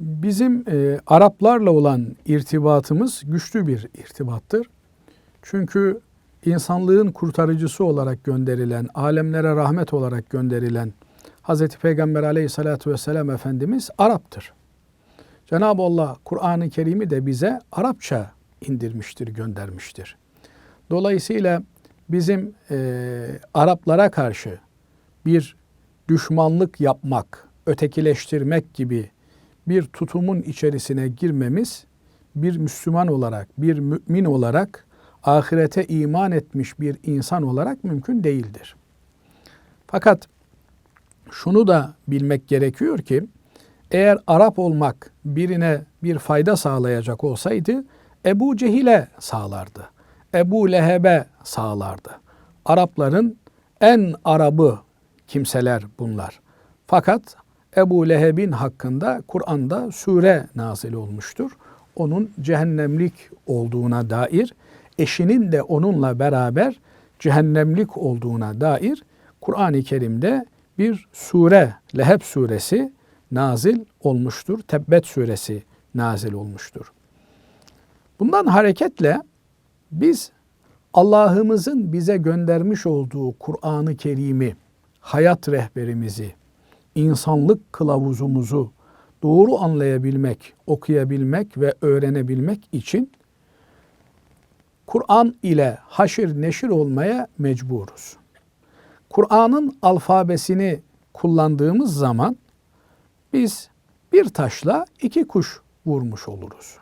Bizim e, Araplarla olan irtibatımız güçlü bir irtibattır. Çünkü insanlığın kurtarıcısı olarak gönderilen, alemlere rahmet olarak gönderilen Hz. Peygamber aleyhissalatü vesselam Efendimiz Arap'tır. Cenab-ı Allah Kur'an-ı Kerim'i de bize Arapça indirmiştir, göndermiştir. Dolayısıyla bizim e, Araplara karşı bir düşmanlık yapmak, ötekileştirmek gibi bir tutumun içerisine girmemiz bir Müslüman olarak, bir mümin olarak, ahirete iman etmiş bir insan olarak mümkün değildir. Fakat şunu da bilmek gerekiyor ki eğer Arap olmak birine bir fayda sağlayacak olsaydı Ebu Cehil'e sağlardı. Ebu Leheb'e sağlardı. Arapların en Arabı kimseler bunlar. Fakat Ebu Leheb'in hakkında Kur'an'da sure nazil olmuştur. Onun cehennemlik olduğuna dair, eşinin de onunla beraber cehennemlik olduğuna dair Kur'an-ı Kerim'de bir sure, Leheb suresi nazil olmuştur. Tebbet suresi nazil olmuştur. Bundan hareketle biz Allah'ımızın bize göndermiş olduğu Kur'an-ı Kerim'i, hayat rehberimizi, insanlık kılavuzumuzu doğru anlayabilmek, okuyabilmek ve öğrenebilmek için Kur'an ile haşir neşir olmaya mecburuz. Kur'an'ın alfabesini kullandığımız zaman biz bir taşla iki kuş vurmuş oluruz.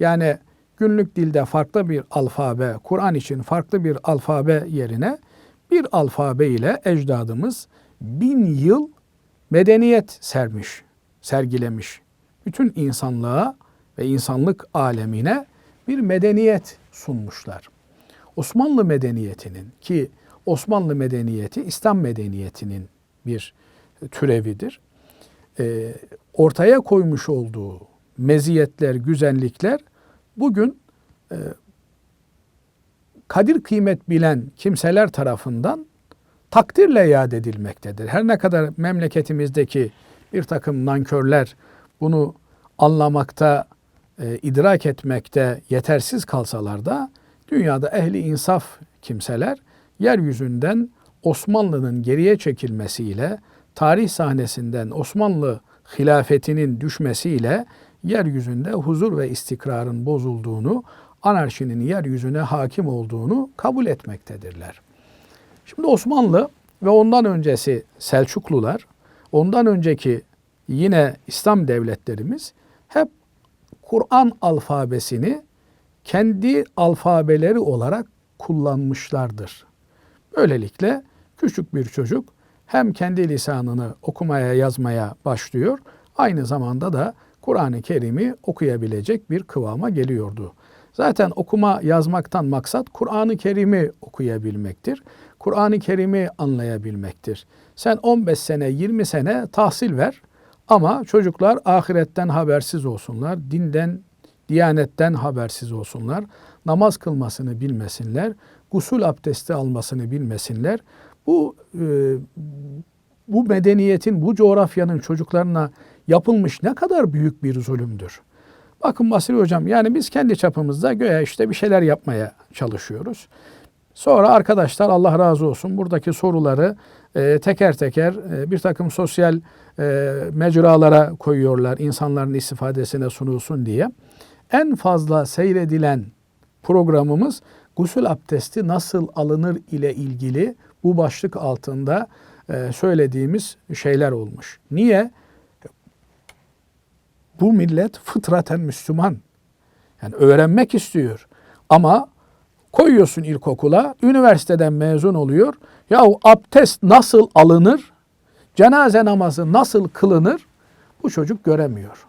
Yani günlük dilde farklı bir alfabe, Kur'an için farklı bir alfabe yerine bir alfabe ile ecdadımız bin yıl medeniyet sermiş, sergilemiş. Bütün insanlığa ve insanlık alemine bir medeniyet sunmuşlar. Osmanlı medeniyetinin ki Osmanlı medeniyeti İslam medeniyetinin bir türevidir. Ee, ortaya koymuş olduğu meziyetler, güzellikler bugün e, kadir kıymet bilen kimseler tarafından takdirle yad edilmektedir. Her ne kadar memleketimizdeki bir takım nankörler bunu anlamakta, e, idrak etmekte yetersiz kalsalar da dünyada ehli insaf kimseler yeryüzünden Osmanlı'nın geriye çekilmesiyle, tarih sahnesinden Osmanlı hilafetinin düşmesiyle yeryüzünde huzur ve istikrarın bozulduğunu, anarşinin yeryüzüne hakim olduğunu kabul etmektedirler. Şimdi Osmanlı ve ondan öncesi Selçuklular, ondan önceki yine İslam devletlerimiz hep Kur'an alfabesini kendi alfabeleri olarak kullanmışlardır. Böylelikle küçük bir çocuk hem kendi lisanını okumaya yazmaya başlıyor, aynı zamanda da Kur'an-ı Kerim'i okuyabilecek bir kıvama geliyordu. Zaten okuma yazmaktan maksat Kur'an-ı Kerim'i okuyabilmektir. Kur'an-ı Kerim'i anlayabilmektir. Sen 15 sene, 20 sene tahsil ver ama çocuklar ahiretten habersiz olsunlar, dinden, diyanetten habersiz olsunlar, namaz kılmasını bilmesinler, gusül abdesti almasını bilmesinler. Bu e, bu medeniyetin, bu coğrafyanın çocuklarına yapılmış ne kadar büyük bir zulümdür. Bakın Basri Hocam yani biz kendi çapımızda göğe işte bir şeyler yapmaya çalışıyoruz. Sonra arkadaşlar Allah razı olsun buradaki soruları e, teker teker e, bir takım sosyal e, mecralara koyuyorlar insanların istifadesine sunulsun diye. En fazla seyredilen programımız gusül abdesti nasıl alınır ile ilgili bu başlık altında e, söylediğimiz şeyler olmuş. Niye? Bu millet fıtraten Müslüman. Yani öğrenmek istiyor. Ama koyuyorsun ilkokula, üniversiteden mezun oluyor. Yahu abdest nasıl alınır? Cenaze namazı nasıl kılınır? Bu çocuk göremiyor.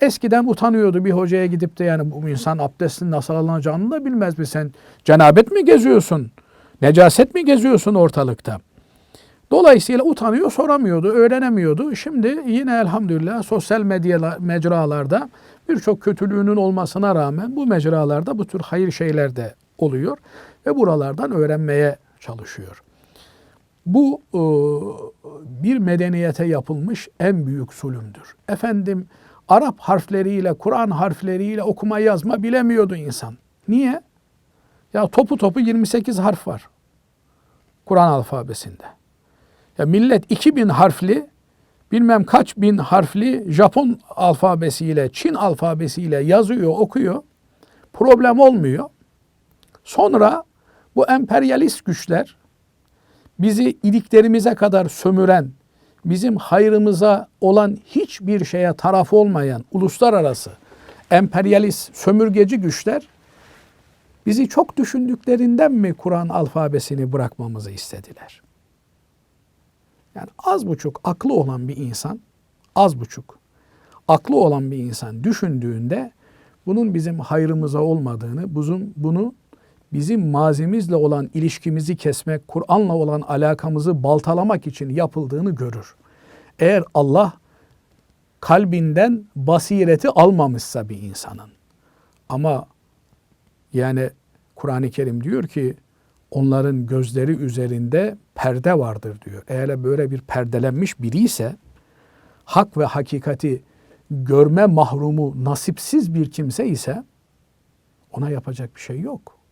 Eskiden utanıyordu bir hocaya gidip de yani bu insan abdestin nasıl alınacağını da bilmez mi sen? Cenabet mi geziyorsun? Necaset mi geziyorsun ortalıkta? Dolayısıyla utanıyor, soramıyordu, öğrenemiyordu. Şimdi yine elhamdülillah sosyal medya mecralarda birçok kötülüğünün olmasına rağmen bu mecralarda bu tür hayır şeyler de oluyor ve buralardan öğrenmeye çalışıyor. Bu e, bir medeniyete yapılmış en büyük zulümdür. Efendim Arap harfleriyle, Kur'an harfleriyle okuma yazma bilemiyordu insan. Niye? Ya topu topu 28 harf var. Kur'an alfabesinde. Ya millet 2000 harfli bilmem kaç bin harfli Japon alfabesiyle, Çin alfabesiyle yazıyor, okuyor. Problem olmuyor. Sonra bu emperyalist güçler bizi iliklerimize kadar sömüren, bizim hayrımıza olan hiçbir şeye taraf olmayan uluslararası emperyalist sömürgeci güçler bizi çok düşündüklerinden mi Kur'an alfabesini bırakmamızı istediler? Yani az buçuk aklı olan bir insan, az buçuk aklı olan bir insan düşündüğünde bunun bizim hayrımıza olmadığını, bunun, bunu bizim mazimizle olan ilişkimizi kesmek, Kur'an'la olan alakamızı baltalamak için yapıldığını görür. Eğer Allah kalbinden basireti almamışsa bir insanın ama yani Kur'an-ı Kerim diyor ki onların gözleri üzerinde perde vardır diyor. Eğer böyle bir perdelenmiş biri ise hak ve hakikati görme mahrumu nasipsiz bir kimse ise ona yapacak bir şey yok.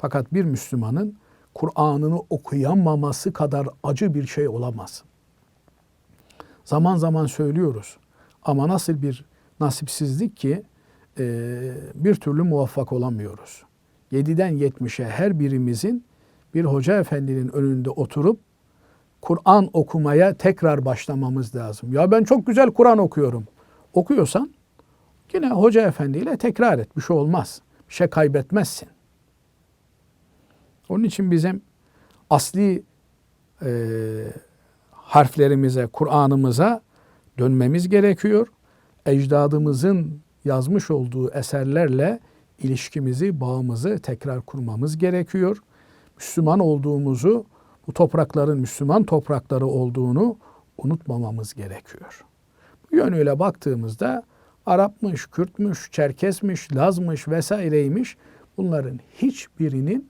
Fakat bir Müslümanın Kur'an'ını okuyamaması kadar acı bir şey olamaz. Zaman zaman söylüyoruz ama nasıl bir nasipsizlik ki e, bir türlü muvaffak olamıyoruz. 7'den 70'e her birimizin bir hoca efendinin önünde oturup Kur'an okumaya tekrar başlamamız lazım. Ya ben çok güzel Kur'an okuyorum. Okuyorsan yine hoca efendiyle tekrar et. Bir şey olmaz. Bir şey kaybetmezsin. Onun için bizim asli e, harflerimize, Kur'an'ımıza dönmemiz gerekiyor. Ecdadımızın yazmış olduğu eserlerle ilişkimizi, bağımızı tekrar kurmamız gerekiyor. Müslüman olduğumuzu, bu toprakların Müslüman toprakları olduğunu unutmamamız gerekiyor. Bu yönüyle baktığımızda Arapmış, Kürtmüş, Çerkesmiş, Lazmış vesaireymiş bunların hiçbirinin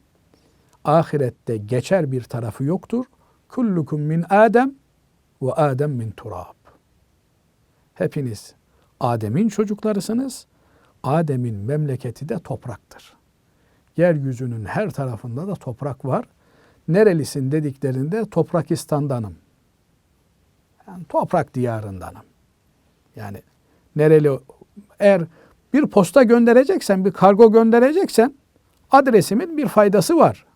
ahirette geçer bir tarafı yoktur. Kullukum min Adem ve Adem min turab. Hepiniz Adem'in çocuklarısınız. Adem'in memleketi de topraktır. Yeryüzünün her tarafında da toprak var. Nerelisin dediklerinde Toprakistan'danım. Yani toprak diyarındanım. Yani nereli eğer bir posta göndereceksen, bir kargo göndereceksen adresimin bir faydası var.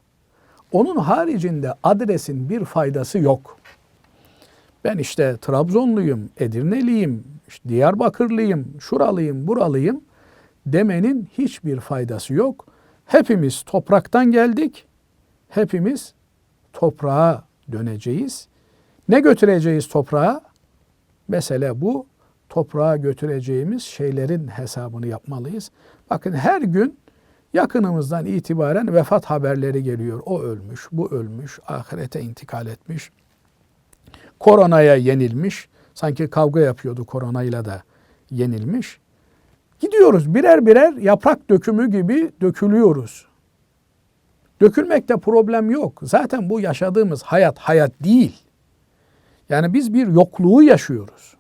Onun haricinde adresin bir faydası yok. Ben işte Trabzonluyum, Edirneliyim, Diyarbakırlıyım, şuralıyım, buralıyım demenin hiçbir faydası yok. Hepimiz topraktan geldik. Hepimiz toprağa döneceğiz. Ne götüreceğiz toprağa? Mesele bu. Toprağa götüreceğimiz şeylerin hesabını yapmalıyız. Bakın her gün yakınımızdan itibaren vefat haberleri geliyor. O ölmüş, bu ölmüş, ahirete intikal etmiş. Koronaya yenilmiş. Sanki kavga yapıyordu koronayla da yenilmiş. Gidiyoruz birer birer yaprak dökümü gibi dökülüyoruz. Dökülmekte problem yok. Zaten bu yaşadığımız hayat hayat değil. Yani biz bir yokluğu yaşıyoruz.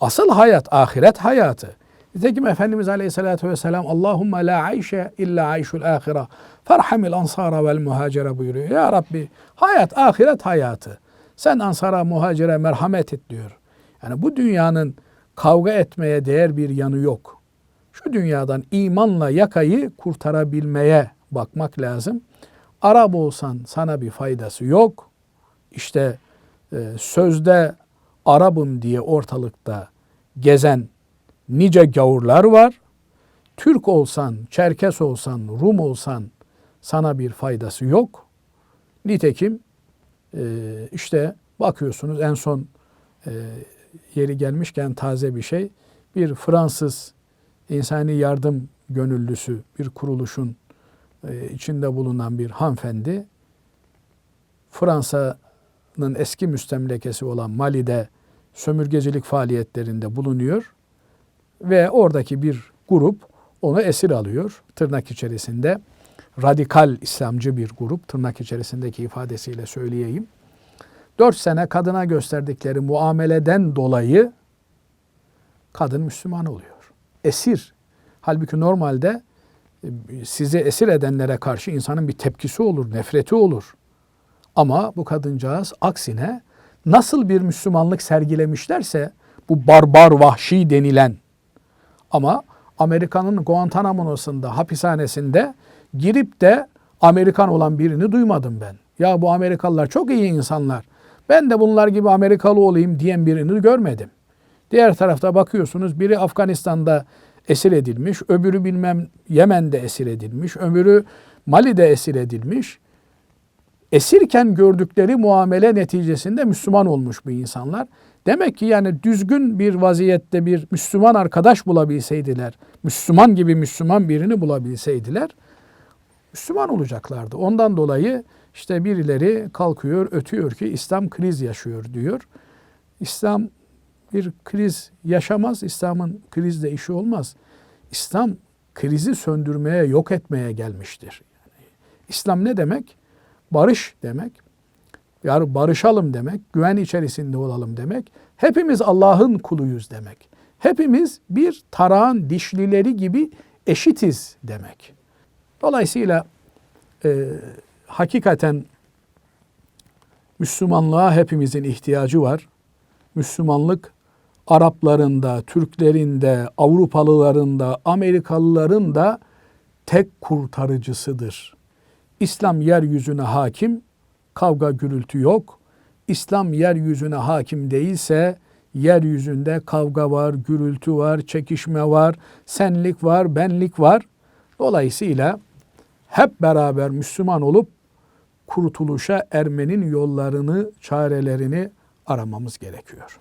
Asıl hayat ahiret hayatı. Nitekim Efendimiz Aleyhisselatü Vesselam Allahümme la ayşe illa ayşul ahire ferhamil ansara vel muhacere buyuruyor. Ya Rabbi hayat ahiret hayatı. Sen ansara muhacire merhamet et diyor. Yani bu dünyanın kavga etmeye değer bir yanı yok. Şu dünyadan imanla yakayı kurtarabilmeye bakmak lazım. Arap olsan sana bir faydası yok. İşte e, sözde Arabım diye ortalıkta gezen nice gavurlar var. Türk olsan, Çerkes olsan, Rum olsan sana bir faydası yok. Nitekim e, işte bakıyorsunuz en son e, yeri gelmişken taze bir şey. Bir Fransız insani yardım gönüllüsü bir kuruluşun e, içinde bulunan bir hanımefendi Fransa'nın eski müstemlekesi olan Mali'de sömürgecilik faaliyetlerinde bulunuyor ve oradaki bir grup onu esir alıyor tırnak içerisinde. Radikal İslamcı bir grup tırnak içerisindeki ifadesiyle söyleyeyim. Dört sene kadına gösterdikleri muameleden dolayı kadın Müslüman oluyor. Esir. Halbuki normalde e, sizi esir edenlere karşı insanın bir tepkisi olur, nefreti olur. Ama bu kadıncağız aksine nasıl bir Müslümanlık sergilemişlerse bu barbar vahşi denilen ama Amerika'nın Guantanamo'sunda hapishanesinde girip de Amerikan olan birini duymadım ben. Ya bu Amerikalılar çok iyi insanlar. Ben de bunlar gibi Amerikalı olayım diyen birini görmedim. Diğer tarafta bakıyorsunuz biri Afganistan'da esir edilmiş, öbürü bilmem Yemen'de esir edilmiş, öbürü Mali'de esir edilmiş. Esirken gördükleri muamele neticesinde Müslüman olmuş bu insanlar. Demek ki yani düzgün bir vaziyette bir Müslüman arkadaş bulabilseydiler, Müslüman gibi Müslüman birini bulabilseydiler, Müslüman olacaklardı. Ondan dolayı işte birileri kalkıyor, ötüyor ki İslam kriz yaşıyor diyor. İslam bir kriz yaşamaz. İslam'ın krizle işi olmaz. İslam krizi söndürmeye, yok etmeye gelmiştir. İslam ne demek? Barış demek. Yani barışalım demek, güven içerisinde olalım demek. Hepimiz Allah'ın kuluyuz demek. Hepimiz bir tarağın dişlileri gibi eşitiz demek. Dolayısıyla e, hakikaten Müslümanlığa hepimizin ihtiyacı var. Müslümanlık Arapların Türklerin de, da, Amerikalıların da tek kurtarıcısıdır. İslam yeryüzüne hakim, kavga gürültü yok. İslam yeryüzüne hakim değilse yeryüzünde kavga var, gürültü var, çekişme var, senlik var, benlik var. Dolayısıyla hep beraber Müslüman olup kurtuluşa ermenin yollarını, çarelerini aramamız gerekiyor.